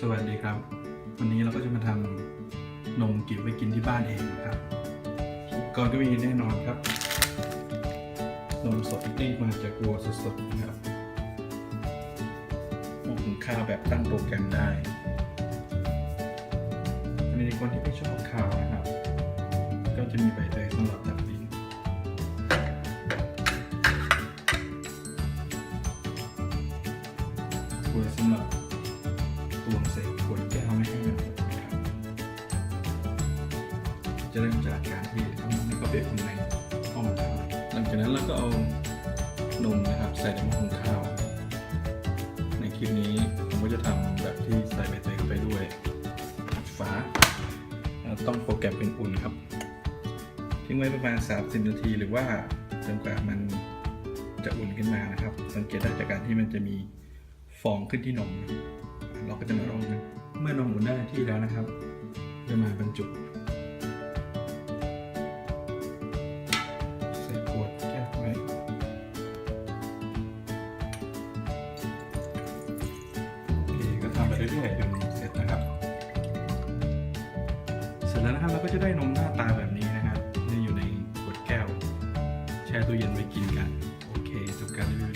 สวัสดีครับ วันนี้เราก็จะมาทำนมเก็บไว้กินที่บ้านเองนะครับก่อนก็มีแน่นอนครับ นมสดนี่มาจากวัวสดๆนะครับม้อหุงข้าวแบบตั้งโปรแกรมได้อันนี้ในคนที่ไม่ชอบข้าวนะครับ ก็จะมีใบเตยสำหรับดับลิ้นกล้วยสำหรับ ตวงใส่ขวดแก้วไม่ให้มันหมดนะครับจะเริ่มจากการที่เอานมเข้าไปอุ่นในห้องข้าวหลังจากนั้นเราก็เอานมนะครับใส่ในหม้อหุงข้าว ในคลิปนี้ผมก็จะทำแบบที่ใส่ใบเตยเข้าไปด้วยฝาต้องโปรแกรมเป็นอุ่นครับ ทิ้งไว้ประมาณ 30 นาทีหรือว่าจนกว่ามันจะอุ่นขึ้นมานะครับ สังเกตได้จากการที่มันจะมีฟองขึ้นที่นม ก็จะมาลองกัน เมื่อนมอุ่นได้ที่แล้วนะครับ จะมาบรรจุใส่ขวดแก้วไว้โอเคก็ทำไปเรื่อยๆจนเสร็จนะครับ เสร็จแล้วนะครับเราก็จะได้นมหน้าตาแบบนี้นะครับนี่อยู่ในขวดแก้ว แช่ตู้เย็นไว้กินกัน โอเคจบการรีวิวเท่าร